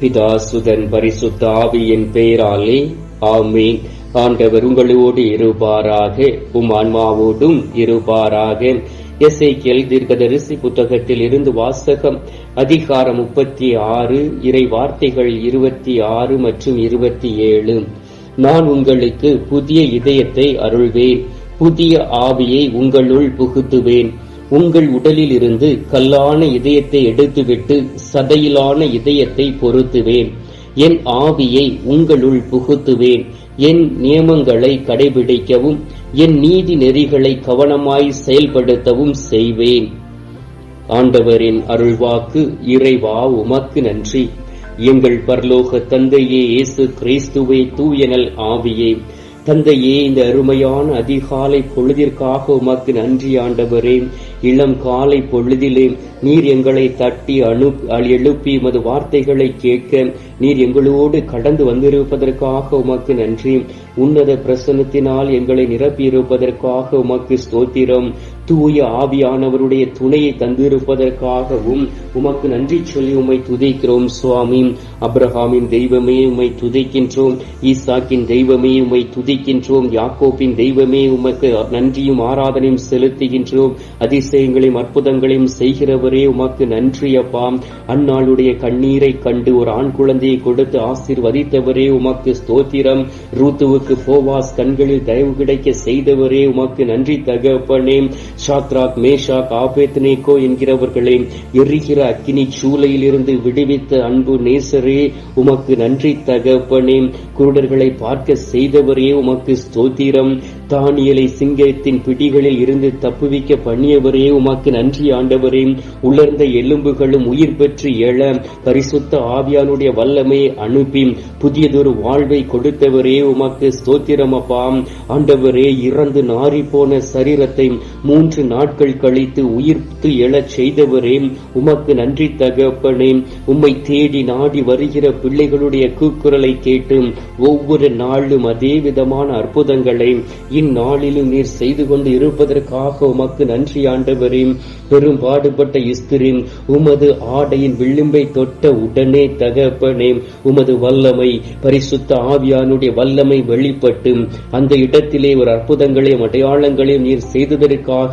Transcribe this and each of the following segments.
பிதாசுதன் பரிசுத்த ஆவியின் பெயராலே ஆமீன். ஆண்டவர் உங்களோடு இருப்பாராக உம் ஆன்மாவோடும் இருப்பாராக. எசேக்கியல் தீர்க்கதரிசி புத்தகத்தில் இருந்து வாசகம் அதிகாரம் முப்பத்தி ஆறு இறை வார்த்தைகள் இருபத்தி ஆறு மற்றும் இருபத்தி ஏழு. நான் உங்களுக்கு புதிய இதயத்தை அருள்வேன் புதிய ஆவியை உங்களுள் புகுத்துவேன். உங்கள் உடலில் இருந்து கல்லான இதயத்தை எடுத்துவிட்டு சதையிலான இதயத்தை பொருத்துவேன். என் ஆவியை உங்களுள் புகுத்துவேன். என் நியமங்களை கடைபிடிக்கவும் என் நீதி நெறிகளை கவனமாய் செயல்படுத்தவும் செய்வேன். ஆண்டவரின் அருள்வாக்கு இறைவா உமக்கு நன்றி. எங்கள் பரலோக தந்தையே இயேசு கிறிஸ்துவே தூயனல் ஆவியே. தந்தையே இந்த அருமையான அதிகாலை பொழுதிற்காக உமக்கு நன்றி ஆண்டவரே. இளம் காலை பொழுதிலே நீர் எங்களை தட்டி அனு எழுப்பி உமது வார்த்தைகளை கேட்க நீர் எங்களோடு கடந்து வந்திருப்பதற்காக உமக்கு நன்றி. உன்னத பிரசனத்தினால் எங்களை நிரப்பியிருப்பதற்காக உமக்கு ஸ்தோத்திரம். தூய ஆவியானவருடைய துணையை தந்திருப்பதற்காகவும் உமக்கு நன்றி சொல்லி உம்மை துதிக்கிறோம் சுவாமி. அப்ரஹாமின் தெய்வமே உம்மை துதிக்கின்றோம் ஈசாக்கின் தெய்வமே உம்மை துதிக்கின்றோம் யாக்கோப்பின் தெய்வமே உமக்கு நன்றியும் ஆராதனையும் செலுத்துகின்றோம் அதிசயங்களையும் அற்புதங்களையும் செய்கிறவரே உமக்கு நன்றி அப்பா. அந்நாளுடைய கண்ணீரை கண்டு ஒரு ஆண் குழந்தையை கொடுத்து ஆசிர்வதித்தவரே உமக்கு ஸ்தோத்திரம். ரூத்துவுக்கு போவாஸ் கண்களில் தயவு கிடைக்க செய்தவரே உமக்கு நன்றி தகப்பனே. ஷாத்ராக் மேஷாக் ஆபேத்னேகோ என்கிறவர்களே எரிகிற அக்கினி சூலையிலிருந்து விடுவித்த அன்பு நேசரே உமக்கு நன்றி தகப்பனே. குருடர்களை பார்க்க செய்தவரே உமக்கு ஸ்தோத்திரம். தானியலை சிங்கத்தின் பிடிகளில் இருந்து தப்புவிக்க பண்ணியவரே உமக்கு நன்றி ஆண்டவரே. உலர்ந்த எலும்புகளும் உயிர் பெற்று எழ பரிசுத்த ஆவியானுடைய வல்லமை அனுப்பி புதியதொரு வாழ்வை கொடுத்தவரே உமக்கு ஸ்தோத்திரம் அப்பா ஆண்டவரே இறந்து நாறி போன சரீரத்தை மூன்று நாட்கள் கழித்து உயிர்த்து எழச் செய்தவரே உமக்கு நன்றி தகப்பனே. உம்மை தேடி நாடி வருகிற பிள்ளைகளுடைய கூக்குரலை கேட்டு ஒவ்வொரு நாளும் அதே விதமான அற்புதங்களை இந்நாளிலும் நீர் செய்து கொண்டு இருப்பதற்காக உமக்கு நன்றி ஆண்டவரே. பெரும் பாடுபட்ட இஸ்திரின் உமது ஆடையின் விளிம்பை தொட்ட உடனே தகப்பனே உமது வல்லமை பரிசுத்த ஆவியானுடைய வல்லமை வெளிப்பட்டு அந்த இடத்திலே ஒரு அற்புதங்களையும் அடையாளங்களையும் நீர் செய்ததற்காக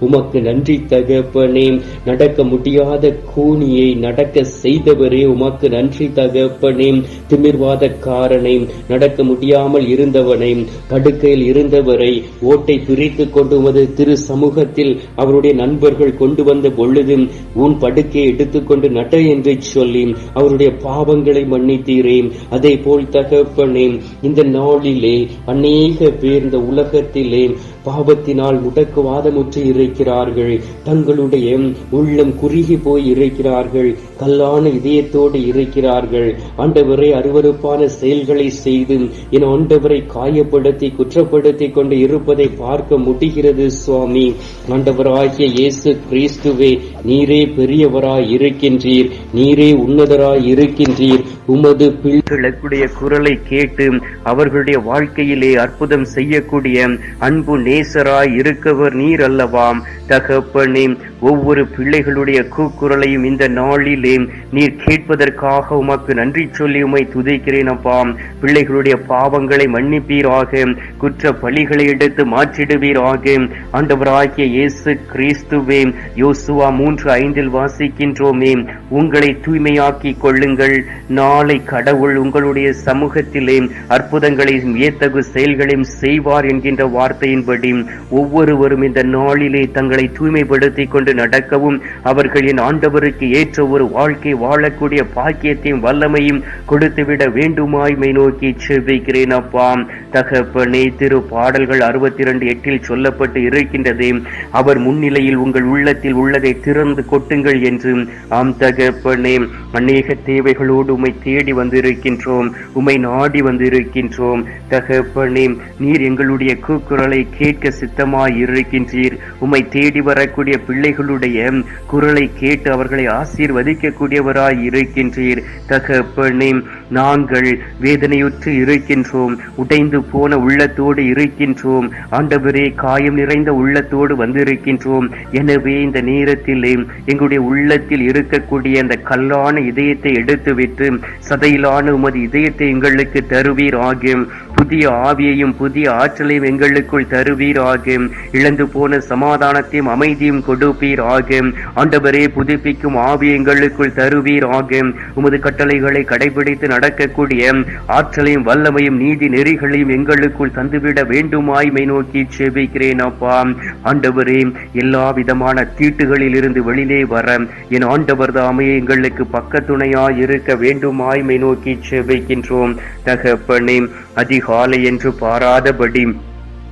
உமக்கு நன்றி தகப்பனே. நடக்க முடியாத கூனியை நடக்க செய்தவரே உமக்கு நன்றி தகப்பனே திமிர்வாதக்காரனை நடக்க முடியாமல் இருந்தவனை படுக்கையில் இருந்தவரை ஓட்டை பிரித்து கொண்டு வந்து திரு சமூகத்தில் அவருடைய நண்பர்கள் கொண்டு வந்த பொழுது உன் படுக்கையை எடுத்துக்கொண்டு நட என்று சொல்லி அவருடைய பாவங்களை மன்னித்தீரே. அதே போல் தகப்பனே இந்த நாளிலே அநேக பேர் இந்த உலகத்திலே பாவத்தினால் முடக்குவாதமுற்று இருக்கிறார்கள் தங்களுடைய உள்ளம் குறுகி போய் இருக்கிறார்கள் கல்லான இதயத்தோடு இருக்கிறார்கள் ஆண்டவரை அருவறுப்பான செயல்களை செய்து என் ஆண்டவரை காயப்படுத்தி குற்றப்படுத்தி கொண்டு இருப்பதை பார்க்க முடிகிறது சுவாமி. ஆண்டவராகிய இயேசு கிறிஸ்துவே நீரே பெரியவராய் இருக்கின்றீர். நீரே உன்னதராய் இருக்கின்றீர். உமது பிள்ளைகளுடைய குரலை கேட்டு அவர்களுடைய வாழ்க்கையிலே அற்புதம் செய்யக்கூடிய அன்பு நேசராய் இருக்கவர் நீர் அல்லவாம் தகப்பனே ஒவ்வொரு பிள்ளைகளுடைய கூக்குரலையும் இந்த நாளிலே நீர் கேட்பதற்காக உமக்கு நன்றி சொல்லி உமை துதைக்கிறேன் அப்பா. பிள்ளைகளுடைய பாவங்களை மன்னிப்பீராக குற்ற பழிகளை எடுத்து மாற்றிடுவீராக. ஆண்டவராகிய இயேசு கிறிஸ்துவே யோசுவா மூன்று ஐந்தில் வாசிக்கின்றோமே உங்களை தூய்மையாக்கி கொள்ளுங்கள். நான் நாளை கடவுள் உங்களுடைய சமூகத்திலே அற்புதங்களையும் வியத்தகு செயல்களையும் செய்வார் என்கின்ற வார்த்தையின்படி ஒவ்வொருவரும் இந்த நாளிலே தங்களை தூய்மைப்படுத்திக் கொண்டு நடக்கவும் அவர்களின் ஆண்டவருக்கு ஏற்ற ஒரு வாழ்க்கை வாழக்கூடிய பாக்கியத்தையும் வல்லமையும் கொடுத்துவிட வேண்டுமாய்மை நோக்கி செவ்விக்கிறேன் அப்பா. தகப்பனே திரு பாடல்கள் அறுபத்தி இரண்டு எட்டில் சொல்லப்பட்டு இருக்கின்றது. அவர் முன்னிலையில் உங்கள் உள்ளத்தில் உள்ளதை திறந்து கொட்டுங்கள் என்று. ஆம் தகப்பனே அநேக தேவைகளோடு உமை தேடி வந்திருக்கின்றோம். உமை நாடி வந்திருக்கின்றோம். தகப்பனே நீர் எங்களுடைய கூக்குரலை கேட்க சித்தமாய் இருக்கின்றீர். உமை தேடி வரக்கூடிய பிள்ளைகளுடைய குரலை கேட்டு அவர்களை ஆசீர்வதிக்கக்கூடியவராய் இருக்கின்றீர். தகப்பனே நாங்கள் வேதனையுற்று இருக்கின்றோம். உடைந்து போன உள்ளத்தோடு இருக்கின்றோம். ஆண்டவரே காயம் நிறைந்த உள்ளத்தோடு வந்திருக்கின்றோம். எனவே இந்த நேரத்திலே எங்களுடைய உள்ளத்தில் இருக்கக்கூடிய அந்த கல்லான இதயத்தை எடுத்துவிட்டு சதையிலான உமது இதயத்தை எங்களுக்கு தருவீராக புதிய ஆவியையும் புதிய ஆற்றலையும் எங்களுக்குள் தருவீர் ஆகும் இழந்து போன சமாதானத்தையும் அமைதியும் கொடுப்பீர் ஆகும் ஆண்டவரே புதுப்பிக்கும் ஆவி எங்களுக்குள் தருவீர் ஆகும் உமது கட்டளைகளை கடைபிடித்து நடக்கக்கூடிய ஆற்றலையும் வல்லமையும் நீதி நெறிகளையும் எங்களுக்குள் தந்துவிட வேண்டுமாய் மை நோக்கி செபிக்கிறேன் அப்பா. ஆண்டவரே எல்லா விதமான தீட்டுகளில் இருந்து வெளியிலே வர. என் ஆண்டவர் தாமே எங்களுக்கு பக்கத்துணையாய் இருக்க வேண்டுமாய் மை நோக்கி செபிக்கின்றோம். தகப்பனே அதிகாலை என்று பாராதபடி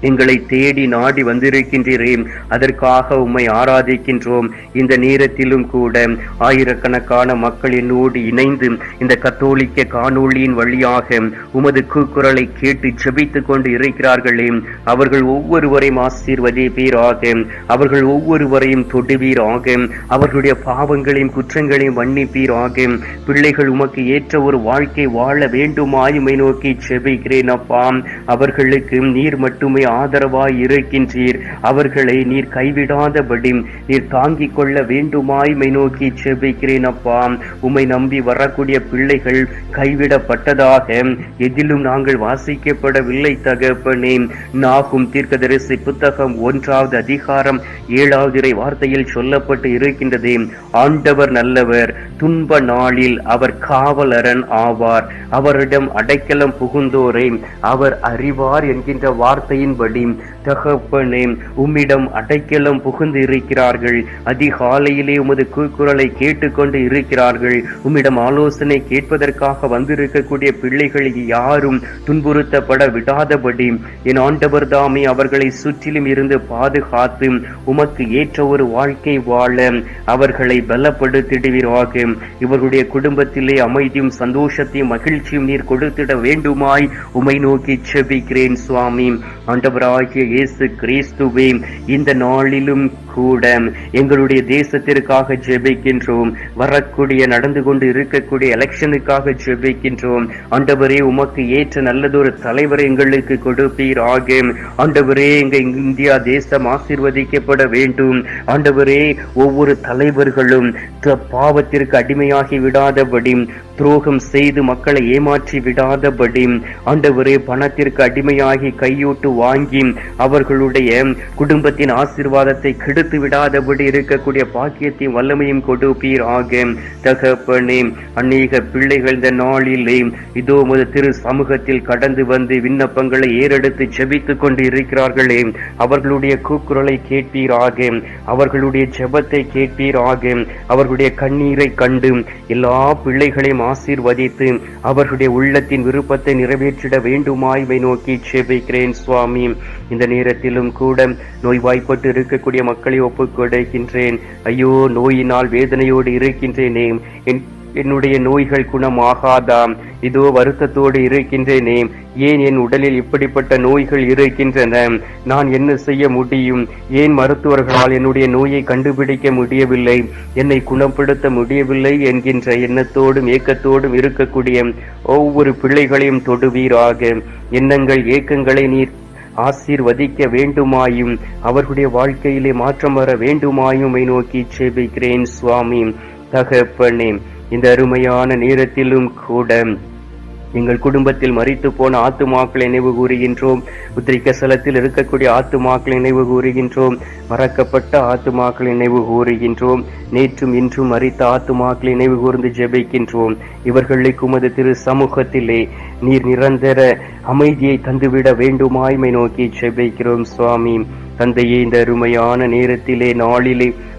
எங்களை தேடி நாடி வந்திருக்கின்றீரே அதற்காக உம்மை ஆராதிக்கின்றோம். இந்த நேரத்திலும் கூட ஆயிரக்கணக்கான மக்கள் என்னோடு இணைந்து இந்த கத்தோலிக்க காணொளியின் வழியாக உமது கூக்குரலை கேட்டு ஜபித்து கொண்டு இருக்கிறார்களே. அவர்கள் ஒவ்வொருவரையும் ஆசீர்வதிப்பீராக அவர்கள் ஒவ்வொருவரையும் தொடுவீராக. அவர்களுடைய பாவங்களையும் குற்றங்களையும் மன்னிப்பீராக. பிள்ளைகள் உமக்கு ஏற்ற ஒரு வாழ்க்கை வாழ வேண்டுமாயுமை நோக்கி செபிக்கிறேன் அப்பா. அவர்களுக்கு நீர் மட்டுமே ஆதரவாய் இருக்கின்றீர். அவர்களை நீர் கைவிடாதபடி நீர் தாங்கிக் கொள்ள வேண்டுமாய் மை நோக்கி செபிக்கிறேன் அப்பா. உம்மை நம்பி வரக்கூடிய பிள்ளைகள் கைவிடப்பட்டதாக. எதிலும் நாங்கள் வாசிக்கப்படவில்லை தகப்பனே. நாகும் தீர்க்கதரிசி புத்தகம் ஒன்றாவது அதிகாரம் ஏழாவது இறை வார்த்தையில் சொல்லப்பட்டு இருக்கின்றது. ஆண்டவர் நல்லவர் துன்ப நாளில் அவர் காவலரன் ஆவார். அவரிடம் அடைக்கலம் புகுந்தோரை. அவர் அறிவார் என்கின்ற வார்த்தையின்படி தகப்பனே உம்மிடம் அடைக்கலம் புகுந்து இருக்கிறார்கள் அதிகாலையிலே உமது கூக்குரலை கேட்டுக்கொண்டு இருக்கிறார்கள். உம்மிடம் ஆலோசனை கேட்பதற்காக வந்திருக்கக்கூடிய பிள்ளைகள் யாரும் துன்புறுத்தப்பட விடாதபடி என் ஆண்டவர் தாமே அவர்களை சுற்றிலும் இருந்து பாதுகாத்து உமக்கு ஏற்ற ஒரு வாழ்க்கை வாழ அவர்களை பலப்படுத்திடுவீராக. இவர்களுடைய குடும்பத்திலே அமைதியும் சந்தோஷத்தையும் மகிழ்ச்சியும் நீர் கொடுத்திட வேண்டுமாய் உமை நோக்கி செபிக்கிறேன் சுவாமி. ஆண்டவராகிய இயேசு கிறிஸ்துவே இந்த நாளிலும் கூட எங்களுடைய தேசத்திற்காக ஜெபிக்கின்றோம். வரக்கூடிய நடந்து கொண்டு இருக்கக்கூடிய எலெக்ஷனுக்காக ஜெபிக்கின்றோம். ஆண்டவரே உமக்கு ஏற்ற நல்லதொரு தலைவரை எங்களுக்கு கொடுப்பீராக. ஆண்டவரே எங்க இந்தியா தேசம் ஆசீர்வதிக்கப்பட வேண்டும். ஆண்டவரே ஒவ்வொரு தலைவர்களும் பாவத்திற்கு அடிமையாகி விடாதபடி துரோகம் செய்து மக்களை ஏமாற்றி விடாதபடி ஆண்டவரே பணத்திற்கு அடிமையாகி கையூட்டு வாங்கி அவர்களுடைய குடும்பத்தின் ஆசீர்வாதத்தை கெடுத்து தடுத்து விடாதபடி இருக்கக்கூடிய பாக்கியத்தையும் வல்லமையும் கொடுப்பீர் ஆக தகப்பனே அநேக பிள்ளைகள் இந்த நாளிலே இதோ முத திரு சமூகத்தில் கடந்து வந்து விண்ணப்பங்களை ஏறெடுத்து ஜெபித்துக் கொண்டு இருக்கிறார்களே அவர்களுடைய கூக்குரலை கேட்பீராக. அவர்களுடைய ஜெபத்தை கேட்பீராக. அவர்களுடைய கண்ணீரை கண்டு எல்லா பிள்ளைகளையும் ஆசீர்வதித்து அவர்களுடைய உள்ளத்தின் விருப்பத்தை நிறைவேற்றிட வேண்டுமாய் நோக்கி ஜெபிக்கிறேன் சுவாமி. இந்த நேரத்திலும் கூட நோய்வாய்ப்பட்டு இருக்கக்கூடிய மக்கள் ஒப்புக் கொடுக்கின்றேன். ஐயோ நோயினால் வேதனையோடு இருக்கின்றேனே. என் என்னுடைய நோய்கள் குணமாகாதாம். இதோ வருத்தத்தோடு இருக்கின்றேனே. ஏன் என் உடலில் இப்படிப்பட்ட நோய்கள் இருக்கின்றன? நான் என்ன செய்ய முடியும்? ஏன் மருத்துவர்களால் என்னுடைய நோயை கண்டுபிடிக்க முடியவில்லை? என்னை குணப்படுத்த முடியவில்லை என்கின்ற எண்ணத்தோடும் ஏக்கத்தோடும் இருக்கக்கூடிய ஒவ்வொரு பிள்ளைகளையும் தொடுவீராக. எண்ணங்கள் ஏக்கங்களை நீர் ஆசீர்வதிக்க வேண்டுமாயும் அவர்களுடைய வாழ்க்கையிலே மாற்றம் வர வேண்டுமாயும் நோக்கி செபிக்கிறேன் சுவாமி. தகப்பனே இந்த அருமையான நேரத்திலும் கூட எங்கள் குடும்பத்தில் மறித்து போன ஆத்துமாக்களை நினைவு கூறுகின்றோம். உத்திரிக்க ஸ்தலத்தில் இருக்கக்கூடிய ஆத்துமாக்களை நினைவு கூறுகின்றோம். மறக்கப்பட்ட ஆத்துமாக்களை நினைவு கூறுகின்றோம். நேற்றும் இன்றும் மறித்த ஆத்துமாக்களை நினைவு கூர்ந்து ஜெபிக்கின்றோம். இவர்களுக்கு குமது திரு சமூகத்திலே நீர் நிரந்தர அமைதியை தந்துவிட வேண்டுமாய்மை நோக்கி ஜெபிக்கிறோம் சுவாமி. தந்தையே இந்த அருமையான நேரத்திலே நாளிலே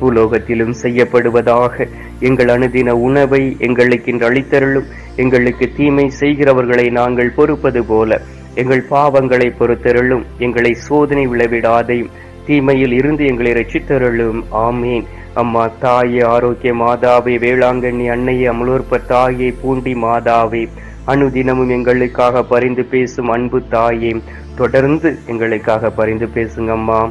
பூலோகத்திலும் செய்யப்படுவதாக. எங்கள் அனுதின உணவை எங்களுக்கு அளித்தருளும். எங்களுக்கு தீமை செய்கிறவர்களை நாங்கள் பொறுப்பது போல. எங்கள் பாவங்களை பொறுத்தருளும். எங்களை சோதனை விளைவிடாதையும். தீமையில் இருந்து எங்களை ரட்சித்தருளும் ஆமீன். அம்மா தாயே ஆரோக்கிய மாதாவே வேளாங்கண்ணி அன்னையே அமலோற்ப தாயே பூண்டி மாதாவே. அனுதினமும் எங்களுக்காக பரிந்து பேசும் அன்பு தாயே. தொடர்ந்து எங்களுக்காக பரிந்து பேசுங்கம்மா.